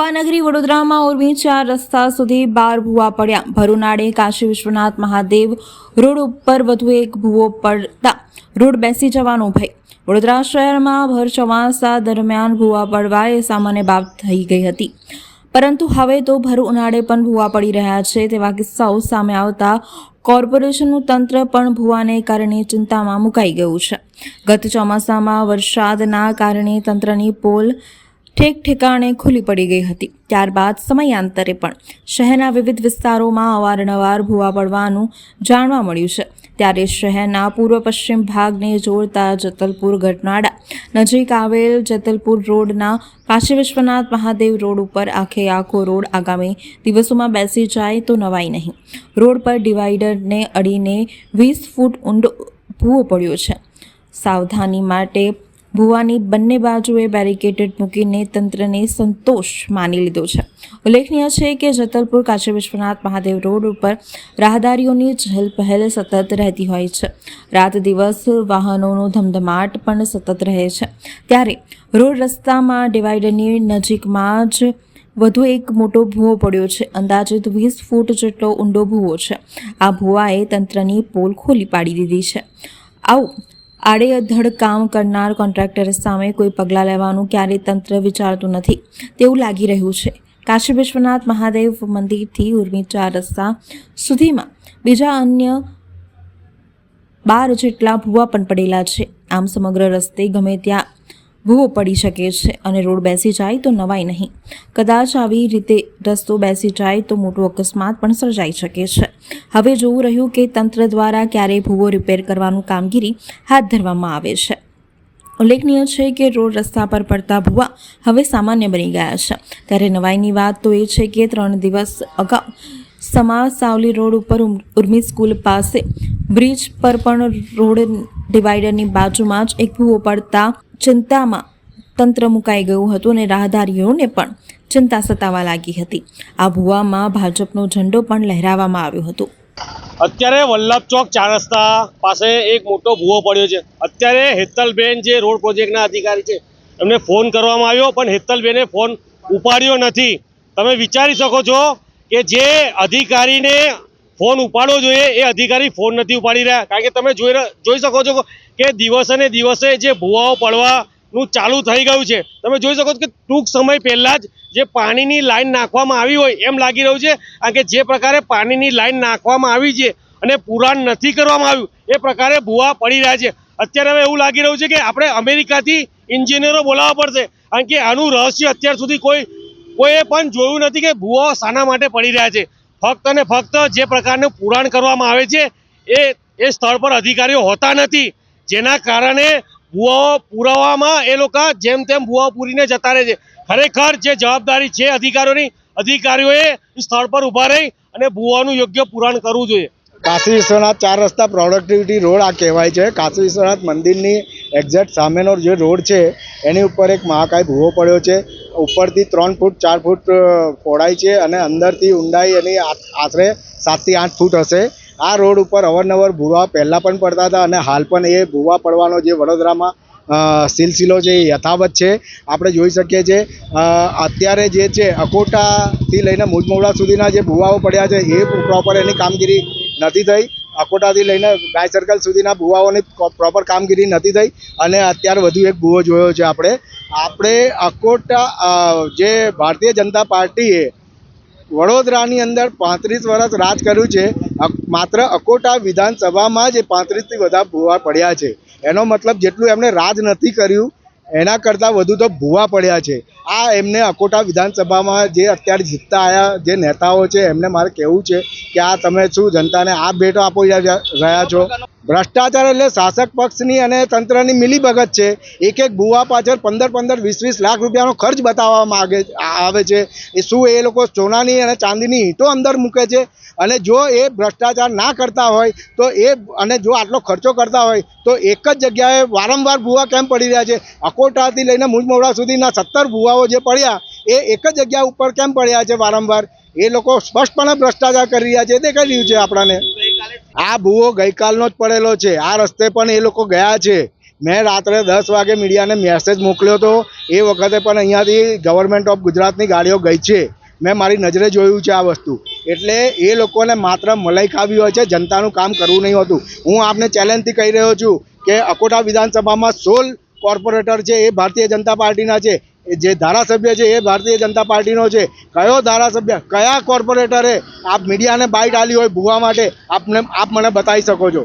ભુવાનગરી વડોદરામાં ઉર્મી ચાર રસ્તા સુધી બાર ભૂવા પડ્યા. ભરૂનાળે કાશી વિશ્વનાથ મહાદેવ રોડ ઉપર વધુ એક ભૂવો પડતા રોડ બેસી જવાનો ભય. વડોદરા શહેરમાં ભર ચોમાસા દરમિયાન ભૂવા પડવા એ સામાન્ય બાબત થઈ ગઈ હતી. પરંતુ હવે તો ભર ઉનાળે પણ ભૂવા પડી રહ્યા છે તેવા કિસ્સાઓ સામે આવતા કોર્પોરેશનનું તંત્ર પણ ભૂવાને કારણે ચિંતામાં મુકાઈ ગયું છે. ગત ચોમાસામાં વરસાદના કારણે તંત્રની પોલ ઠેક ઠેકાણે ખુલ્લી પડી ગઈ હતી. ત્યારબાદ સમયાંતરે પણ શહેરના વિવિધ વિસ્તારોમાં અવારનવાર ભૂવા પડવાનું જાણવા મળ્યું છે. ત્યારે શહેરના પૂર્વ પશ્ચિમ ભાગને જોડતા જતલપુર ગટનાડા નજીક આવેલ જતલપુર રોડના કાશી વિશ્વનાથ મહાદેવ રોડ ઉપર આખે આખો રોડ આગામી દિવસોમાં બેસી જાય તો નવાઈ નહીં. રોડ પર ડિવાઈડરને અડીને વીસ ફૂટ ઊંડો ભૂવો પડ્યો છે. સાવધાની માટે ભુવાની બંને બાજુએ બેરિકેટેડ મૂકીને તંત્રને સંતોષ માની લીધો છે. ઉલ્લેખનીય છે કે જતલપુર, કાશી વિશ્વનાથ, મહાદેવ રોડ ઉપર રાહદારીઓની ચહલપહલ સતત રહેતી હોય છે. રાત દિવસ વાહનોનો ધમધમાટ પણ સતત રહે છે. ત્યારે રોડ રસ્તામાં ડિવાઈડરની નજીકમાં જ વધુ એક મોટો ભૂવો પડ્યો છે. અંદાજિત વીસ ફૂટ જેટલો ઊંડો ભૂવો છે. આ ભૂવાએ તંત્રની પોલ ખોલી પાડી દીધી છે. આવું આડેધડ કામ કરનાર કોન્ટ્રાક્ટર સામે કોઈ પગલાં લેવાનું ક્યારેય તંત્ર વિચારતું નથી. તેવું લાગી રહ્યું છે. કાશી વિશ્વનાથ મહાદેવ મંદિરથી ઉર્મી ચાર રસ્તા સુધીમાં બીજા અન્ય બાર જેટલા ભૂવા પણ પડેલા છે. આમ સમગ્ર રસ્તે ગમે ત્યાં ભૂવો પડી શકે છે અને રોડ બેસી જાય તો નવાય નહીં. કદાચ આવી રીતે રસ્તો બેસી જાય તો મોટો અકસ્માત પણ સર્જાઈ શકે છે. હવે જોવું રહ્યું કે તંત્ર દ્વારા ક્યારે ભૂવો રિપેર કરવાનું કામગીરી હાથ ધરવામાં આવે છે. ઉલ્લેખનીય છે કે રોડ રસ્તા પર પડતા ભૂવા હવે સામાન્ય બની ગયા છે. ત્યારે નવાઈની વાત તો એ છે કે ત્રણ દિવસ અગાઉ સમા સાવલી રોડ ઉપર ઉર્મી સ્કૂલ પાસે બ્રિજ પર પણ રોડ ડિવાઈડરની બાજુમાં જ એક ભૂવો પડતા ચિંતામાં તંત્ર મુકાઈ ગયું હતું અને રાહદારીઓને પણ ચિંતા સતાવા લાગી હતી. આ ભૂવામાં ભાજપનો ઝંડો પણ લહેરાવવામાં આવ્યો હતો. અત્યારે વલ્લભ ચોક ચાર રસ્તા પાસે એક મોટો ભૂવો પડ્યો છે. અત્યારે હેતલબેન જે રોડ પ્રોજેક્ટના અધિકારી છે, એમને ફોન કરવામાં આવ્યો, પણ હેતલબેને ફોન ઉપાડ્યો નથી. તમે વિચારી શકો છો કે જે અધિકારીને ફોન ઉપાડવો જોઈએ, એ અધિકારી ફોન નથી ઉપાડી રહ્યા. કારણ કે તમે જોઈ જોઈ શકો છો કે દિવસે દિવસે જે ભૂવાઓ પડવાનું ચાલુ થઈ ગયું છે. તમે જોઈ શકો છો કે ટૂંક સમય પહેલાં જ જે પાણીની લાઈન નાખવામાં આવી હોય, એમ લાગી રહ્યું છે. કારણ કે જે પ્રકારે પાણીની લાઈન નાખવામાં આવી છે અને પુરાણ નથી કરવામાં આવ્યું, એ પ્રકારે ભૂવા પડી રહ્યા છે. અત્યારે હવે એવું લાગી રહ્યું છે કે આપણે અમેરિકાથી એન્જિનિયરો બોલાવવા પડશે. કારણ કે આનું રહસ્ય અત્યાર સુધી કોઈ, કોઈએ પણ જોયું નથી કે ભૂવાઓ શાના માટે પડી રહ્યા છે. ફક્ત અને ફક્ત જે પ્રકારનું પુરાણ કરવામાં આવે છે, એ એ સ્થળ પર અધિકારીઓ હોતા નથી. જેના કારણે ભૂવાઓ પુરાવામાં એ લોકો જેમ તેમ ભૂવાઓ પૂરીને જતા રહે છે. ખરેખર જે જવાબદારી છે અધિકારીઓની, અધિકારીઓએ સ્થળ પર ઊભા રહી અને ભૂવાનું યોગ્ય પુરાણ કરવું જોઈએ. કાશી વિશ્વનાથ ચાર રસ્તા પ્રોડક્ટિવિટી રોડ આ કહેવાય છે. કાશી વિશ્વનાથ મંદિરની એક્ઝેક્ટ સામેનો જે રોડ છે, એની ઉપર એક મહાકાય ભૂવો પડ્યો છે. ઉપરથી ત્રણ ફૂટ, ચાર ફૂટ પહોળાઈ છે અને અંદરથી ઊંડાઈ એની આશરે સાતથી આઠ ફૂટ હશે. આ રોડ ઉપર અવારનવાર ભૂવા પહેલાં પણ પડતા હતા અને હાલ પણ એ ભૂવા પડવાનો જે વડોદરામાં સિલસિલો છે એ યથાવત છે. આપણે જોઈ શકીએ છીએ અત્યારે જે છે અકોટાથી લઈને મુજમોડા સુધીના જે ભૂવાઓ પડ્યા છે એ પ્રોપર એની કામગીરી નથી થઈ. અકોટાથી લઈને ગાય સર્કલ સુધીના ભૂવાઓની પ્રોપર કામગીરી નથી થઈ અને અત્યારે વધુ એક ભૂવો જોયો છે આપણે. આપણે અકોટા જે ભારતીય જનતા પાર્ટીએ વડોદરાની અંદર પાંત્રીસ વર્ષ રાજ કર્યું છે માત્ર અકોટા વિધાનસભામાં જ પાંત્રીસથી વધારે ભૂવા પડ્યા છે. એનો મતલબ જેટલું એમણે રાજ નથી કર્યું એના કરતાં વધુ તો ભૂવા પડ્યા છે. આ એમને અકોટા વિધાનસભામાં જે અત્યારે જીતતા આવ્યા જે નેતાઓ છે, એમને મારે કહેવું છે કે આ તમે શું જનતાને આ ભેટો આપો રહ્યા છો? ભ્રષ્ટાચાર એટલે શાસક પક્ષની અને તંત્રની મિલીભગત છે. એક એક ભૂવા પાછળ પંદર પંદર વીસ વીસ લાખ રૂપિયાનો ખર્ચ બતાવવામાં આવે આવે છે. એ શું એ લોકો સોનાની અને ચાંદીની ઈંટો અંદર મૂકે છે? અને જો એ ભ્રષ્ટાચાર ના કરતા હોય, તો એ અને જો આટલો ખર્ચો કરતા હોય, તો એક જ જગ્યાએ વારંવાર ભૂવા કેમ પડી રહ્યા છે? અકોટાથી લઈને મુજમોડા સુધીના સત્તર ભૂવાઓ જે પડ્યા, એ એક જ જગ્યા ઉપર કેમ પડ્યા છે વારંવાર? એ લોકો સ્પષ્ટપણે ભ્રષ્ટાચાર કરી રહ્યા છે. દેખાઈ રહ્યું છે આપણાને? આ ભૂવો ગઈકાલનો જ પડેલો છે. આ રસ્તે પણ એ લોકો ગયા છે. મેં રાત્રે દસ વાગે મીડિયાને મેસેજ મોકલ્યો હતો એ વખતે પણ અહીંયાથી ગવર્મેન્ટ ઓફ ગુજરાતની ગાડીઓ ગઈ છે. મેં મારી નજરે જોયું છે આ વસ્તુ. એટલે એ લોકોને માત્ર મલાઈ ખાવી હોય છે, જનતાનું કામ કરવું નહીં હોતું. હું આપને ચેલેન્જથી કહી રહ્યો છું કે અકોટા વિધાનસભામાં સોળ કોર્પોરેટર છે, એ ભારતીય જનતા પાર્ટીના છે જે ધારાસભ્ય છે, એ ભારતીય જનતા પાર્ટીનો છે. કયો ધારાસભ્ય, કયા કોર્પોરેટરે આપ મીડિયાને બાઇટ આલી હોય ભૂવા માટે, આપને, આપ મને બતાવી શકો છો.